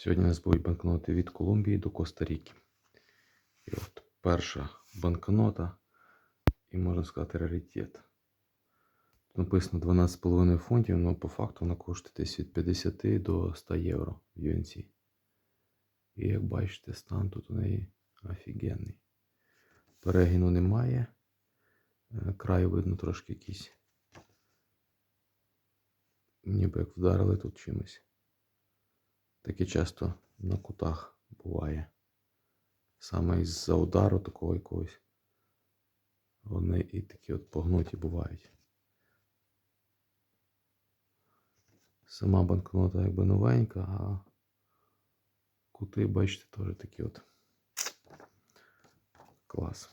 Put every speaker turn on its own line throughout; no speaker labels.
Сьогодні у нас будуть банкноти від Колумбії до Коста-Ріки. І от перша банкнота, і можна сказати, раритет. Тут написано 12,5 фунтів, але по факту вона коштує десь від 50 до 100 євро в UNC. І як бачите, стан тут у неї офігенний. Перегину немає. Е, Край видно трошки якийсь. Ніби як вдарили тут чимось. Таке часто на кутах буває. Саме із-за удару такого якогось. Вони і такі от погнуті бувають. Сама банкнота якби новенька, а кути, бачите, теж такі от. Клас.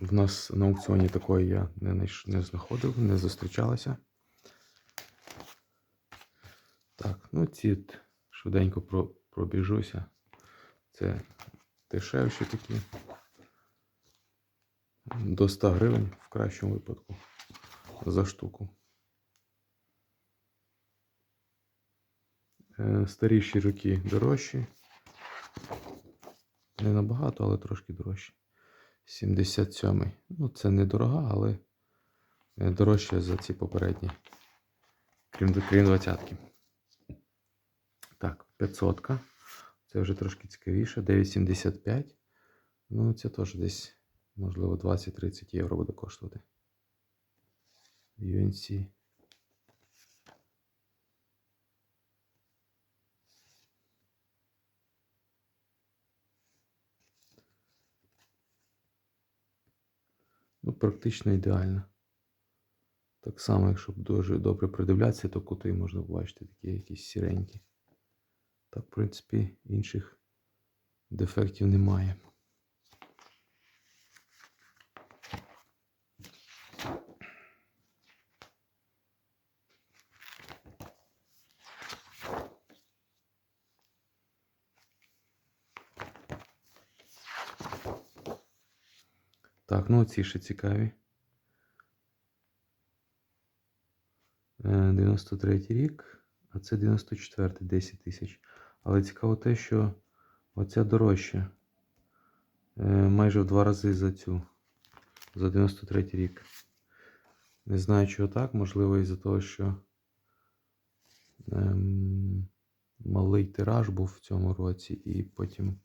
В нас на аукціоні такої я не, знаходив, не зустрічалася. Так, ну ці швиденько пробіжуся. Це дешевші такі. До 100 гривень в кращому випадку за штуку. Е, старіші руки дорожчі. Не набагато, але трошки дорожчі. 77-й. Ну, це не дорога, але е, дорожче за ці попередні, крім 20-ки. 500. Це вже трошки цікавіше. 9,75. Ну, це теж десь, можливо, 20-30 євро буде коштувати. UNC. Ну, практично ідеально. Так само, якщо дуже добре придивлятися, то кути можна побачити такі якісь сіренькі. Так, в принципі, інших дефектів немає. Так, ну ці ще цікаві. Е, 93 рік, а це 94 10 тисяч. Але цікаво те, що оця дорожча. Е, Майже в два рази за цю. За 93 рік. Не знаю, чого так. Можливо, із-за того, що ем, малий тираж був в цьому році, і потім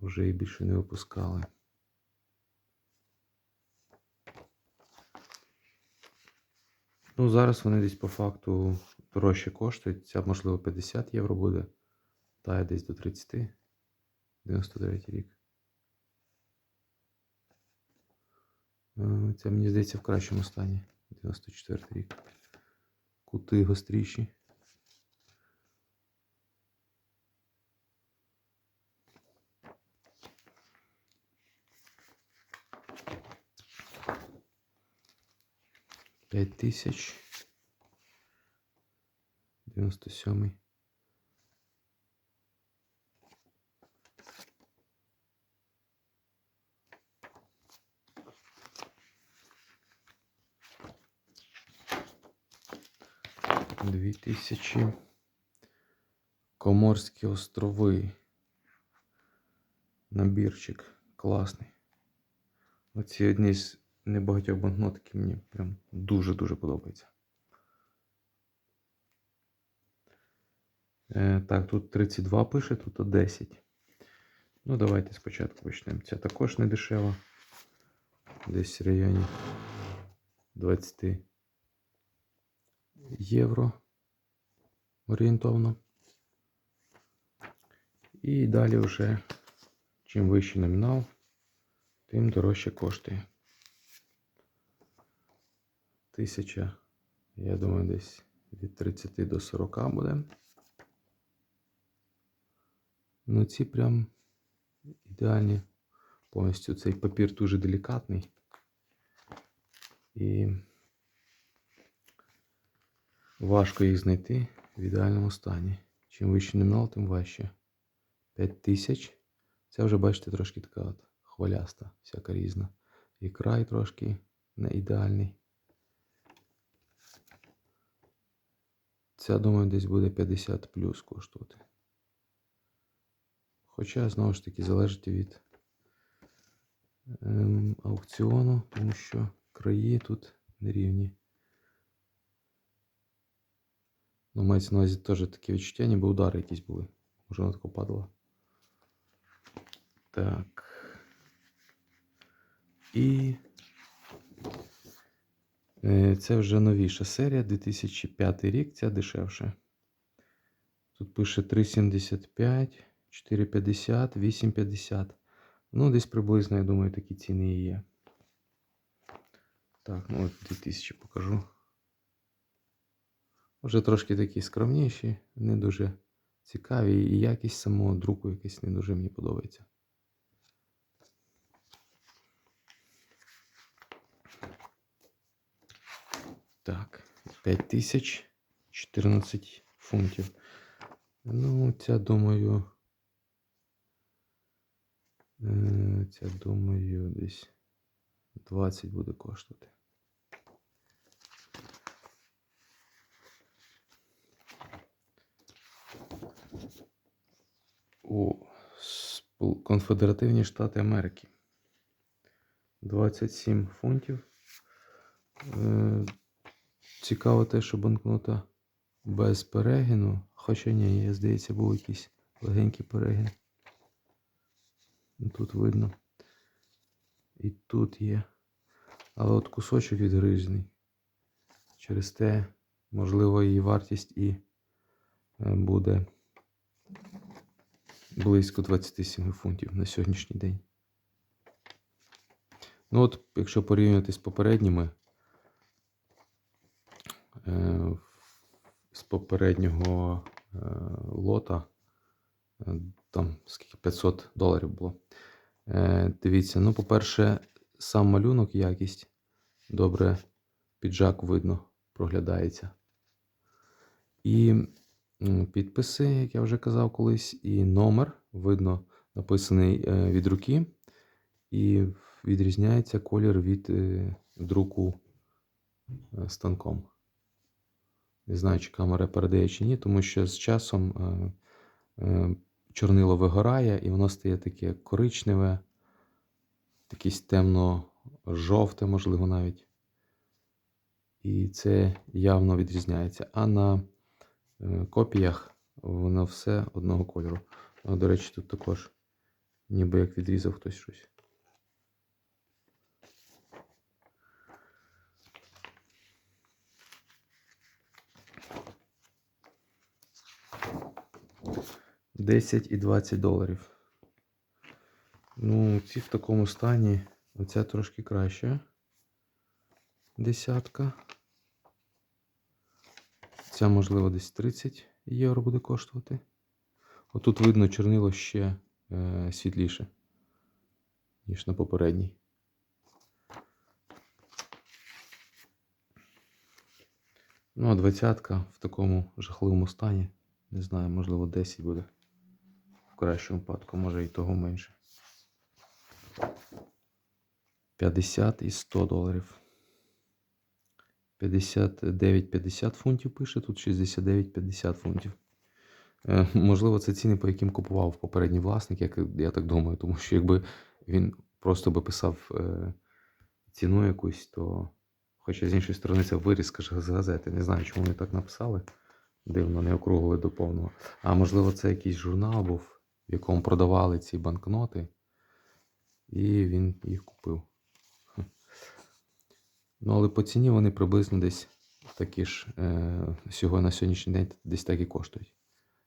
вже і більше не випускали. Ну, зараз вони десь по факту дорожче коштують. Ця, можливо, 50 євро буде. Та десь до 30. 93 рік. Е, Це, мені здається, в кращому стані. 94 рік. Кути гостріші. П'ять тисяч. Дев'яносто сьомий. Дві тисячі. Коморські острови. Набірчик класний. Оці одні з небагатьох банкнот, які мені прям дуже-дуже подобаються. Е, так, тут 32 пише, тут 10. Ну, давайте спочатку почнемо. Ця також не дешева. Десь в районі 20 євро орієнтовно. І далі вже чим вищий номінал, тим дорожче коштує. Тисяча, я думаю, десь від 30 до 40 буде. Ну, ці прям ідеальні. Повністю цей папір дуже делікатний. І важко їх знайти в ідеальному стані. Чим вищий номінал, тим важче. 5000. Це вже, бачите, трошки така от хвиляста, всяка різна. І край трошки не ідеальний. Ця, думаю, десь буде 50 плюс коштувати. Хоча, знову ж таки, залежить від ем, аукціону, тому що краї тут нерівні. Ну, мається на увазі теж таке відчуття, ніби удари якісь були. Може, вона тако падала. Так. І це вже новіша серія, 2005 рік, ця дешевше. Тут пише 3,75, 4,50, 8,50. Ну, десь приблизно, я думаю, такі ціни і є. Так, ну от 2000 покажу. Вже трошки такі скромніші, не дуже цікаві, і якість самого друку якась не дуже мені подобається. Так, 5000 14 фунтів. Ну, ця, думаю. е, Ця, думаю, десь 20 буде коштувати. у Конфедеративні Штати Америки. 27 фунтів. Цікаво те, що банкнота без перегину. Хоча ні, здається, був якийсь легенький перегін. Ну, Тут видно. І тут є. Але от кусочок відгризений. Через те, можливо, її вартість і е, буде близько 27 фунтів на сьогоднішній день. Ну от, якщо порівнювати з попередніми, з попереднього е, лота, е, там скільки 500 доларів було. Е, дивіться, ну, по-перше, сам малюнок, якість, добре, піджак видно, проглядається. І підписи, як я вже казав колись, і номер видно написаний е, від руки, і відрізняється колір від е, друку е, станком. Не знаю, чи камера передає чи ні, тому що з часом е, е, чорнило вигорає і воно стає таке коричневе, якесь темно-жовте, можливо, навіть. І це явно відрізняється. А на е, копіях воно все одного кольору. До речі, тут також ніби як відрізав хтось щось. Десять і 20 доларів. Ну, ці в такому стані. Оця трошки краще. Десятка. Ця, можливо, десь 30 євро буде коштувати. Отут видно чорнило ще е, світліше, ніж на попередній. Ну, а двадцятка в такому жахливому стані. Не знаю, можливо, 10 буде. Кращому випадку, може і того менше. 50 і 100 доларів. 59,50 фунтів пише, тут 69,50 фунтів. Е, можливо, це ціни, по яким купував попередній власник, як я так думаю, тому що якби він просто би писав е, ціну якусь, то. Хоча з іншої сторони це вирізка з газети. Не знаю, чому вони так написали. Дивно, не округлили до повного. А можливо, це якийсь журнал був, в якому продавали ці банкноти, і він їх купив. Ну, але по ціні вони приблизно десь такі ж е, на сьогоднішній день десь так і коштують.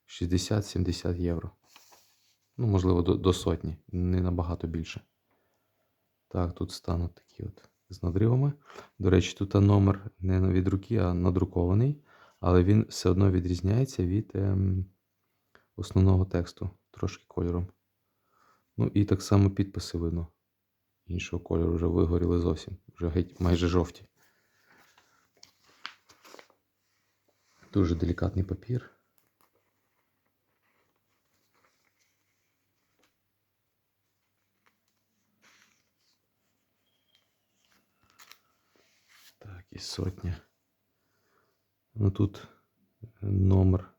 60-70 євро. Ну, можливо, до, до сотні, не набагато більше. Так, тут стануть такі от з надривами. До речі, тут номер не від руки, а надрукований, але він все одно відрізняється від ем, основного тексту трошки кольором. Ну і так само підписи видно. Іншого кольору вже вигоріли зовсім, вже геть майже жовті. Дуже делікатний папір. Так, і сотня. Ну тут номер.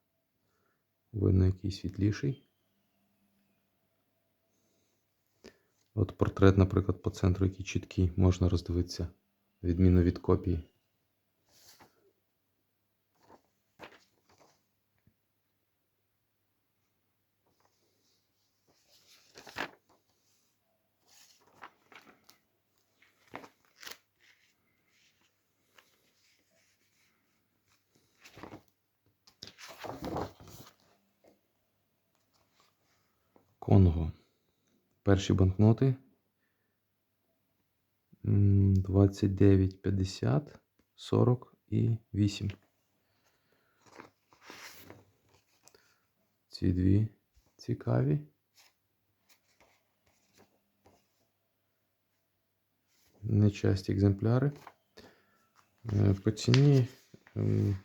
Видно, який світліший. От портрет, наприклад, по центру, який чіткий, можна роздивитися, відміну від копії. Конго. Перші банкноти. М, 29, 50, 40 і 8. Ці дві цікаві. Нечасті екземпляри. Е, По ціні,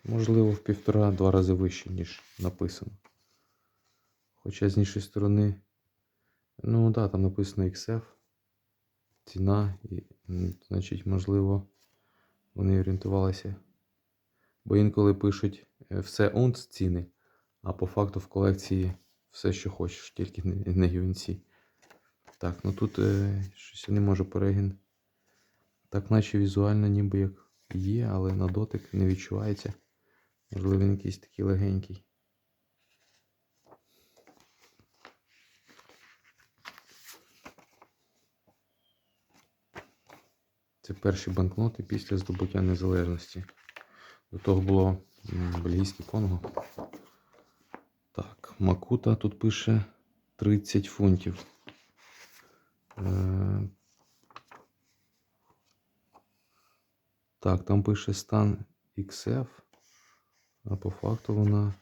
можливо, в півтора-два рази вище, ніж написано. Хоча з іншої сторони, ну так, да, там написано XF, ціна, і, значить, можливо, вони орієнтувалися. Бо інколи пишуть е, все унц ціни, а по факту в колекції все, що хочеш, тільки не, юнці. Так, ну тут е, щось я не можу перегін. Так, наче візуально ніби як є, але на дотик не відчувається. Можливо, він якийсь такий легенький. Це перші банкноти після здобуття незалежності. До того було бельгійське Конго. Так, Макута тут пише 30 фунтів. Е, Так, там пише стан XF, а по факту вона,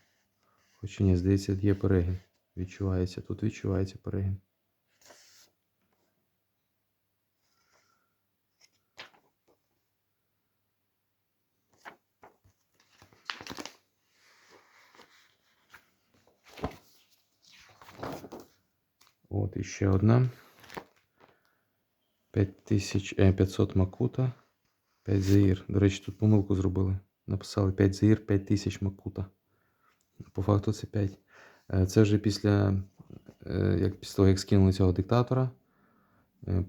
хоч і ні, здається, є перегін. Відчувається. Тут відчувається перегін. От іще одна. 5000, е, 500 Макута. 5 заїр. До речі, тут помилку зробили. Написали 5 заїр, 5000 Макута. По факту це 5. Е, Це вже після, е, як, після того, як скинули цього диктатора.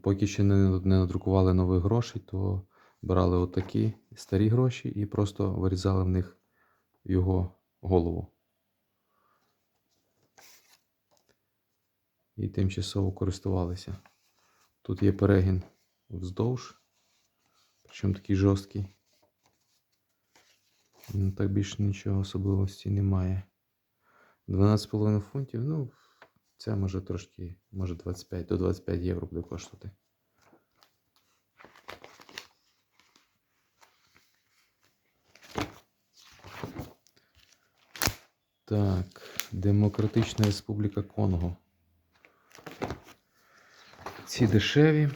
Поки ще не, не надрукували нових грошей, то брали отакі старі гроші і просто вирізали в них його голову. І тимчасово користувалися. Тут є перегін вздовж. Причому такий жорсткий. Ну, так більше нічого особливості немає. 12,5 фунтів, ну, це може трошки, може 25 до 25 євро буде коштувати. Так, Демократична Республіка Конго. Ці дешеві.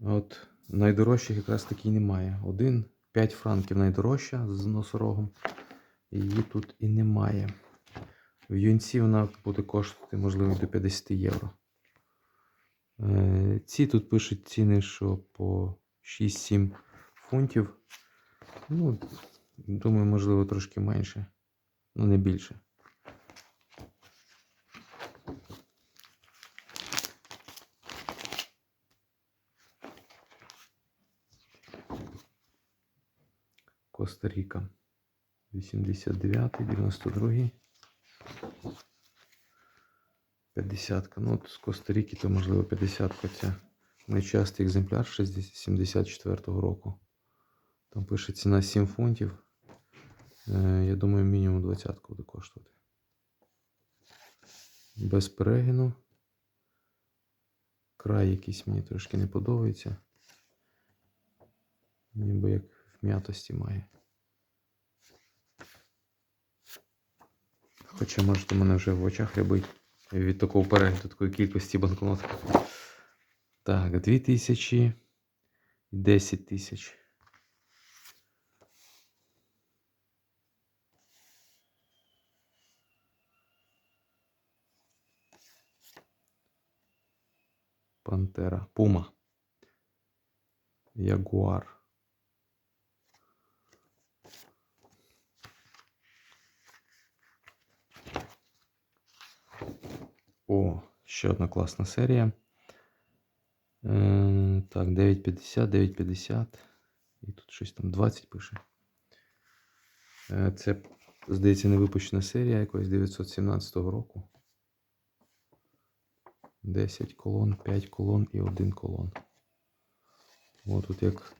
От найдорожчих якраз таки немає. Один 5 франків найдорожча з носорогом. Її тут і немає. В юнці вона буде коштувати, можливо, до 50 євро. Е, Ці тут пишуть ціни, що по 6-7 фунтів. Ну, думаю, можливо, трошки менше. Ну, не більше. Коста-Ріка. 89, 92. 50. Ну, от з Коста-Ріки, то можливо 50 ця. Найчастий екземпляр 60 74-го року. Там пише ціна 7 фунтів. Е, я думаю, мінімум 20 буде коштувати. Без перегину. Край якийсь мені трошки не подобається. Ніби як м'ятості має. Хоча, може, то мене вже в очах рябить від такого перегляду такої кількості банкнот. Так, 2000 і 10 тисяч. Пантера. Пума. Ягуар. О, ще одна класна серія. Е, так, 9,50, 9,50. І тут щось там 20 пише. Е, це, здається, не випущена серія якогось 917 року. 10 колон, 5 колон і 1 колон. О, тут як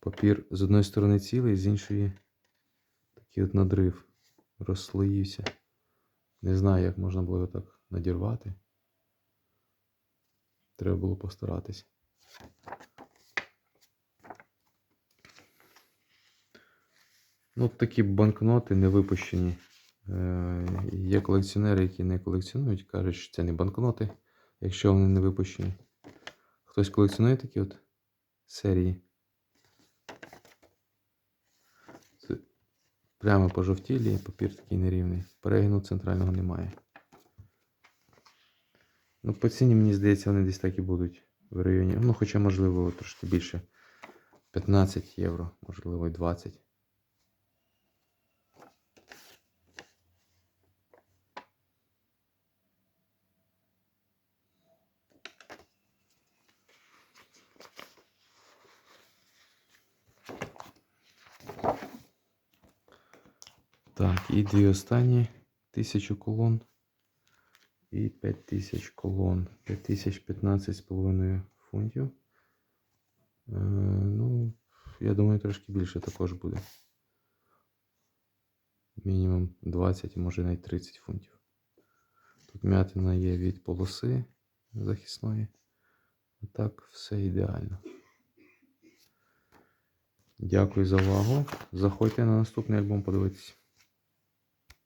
папір з одної сторони цілий, з іншої такий от надрив розслоївся. Не знаю, як можна було так надірвати. Треба було постаратись. Ну, такі банкноти не випущені. Е, Є колекціонери, які не колекціонують, кажуть, що це не банкноти, якщо вони не випущені. Хтось колекціонує такі от серії. Це прямо пожовтілі, папір такий нерівний. Перегину центрального немає. Ну, по ціні, мені здається, вони десь так і будуть в районі. Ну, хоча, можливо, трошки більше. 15 євро, можливо, і 20. Так, і дві останні тисячу колон. І 5000 колон. 5015 з половиною фунтів. Е, ну, я думаю, трошки більше також буде. Мінімум 20, може навіть 30 фунтів. Тут м'ятина є від полоси захисної. А так, все ідеально. Дякую за увагу. Заходьте на наступний альбом подивитися.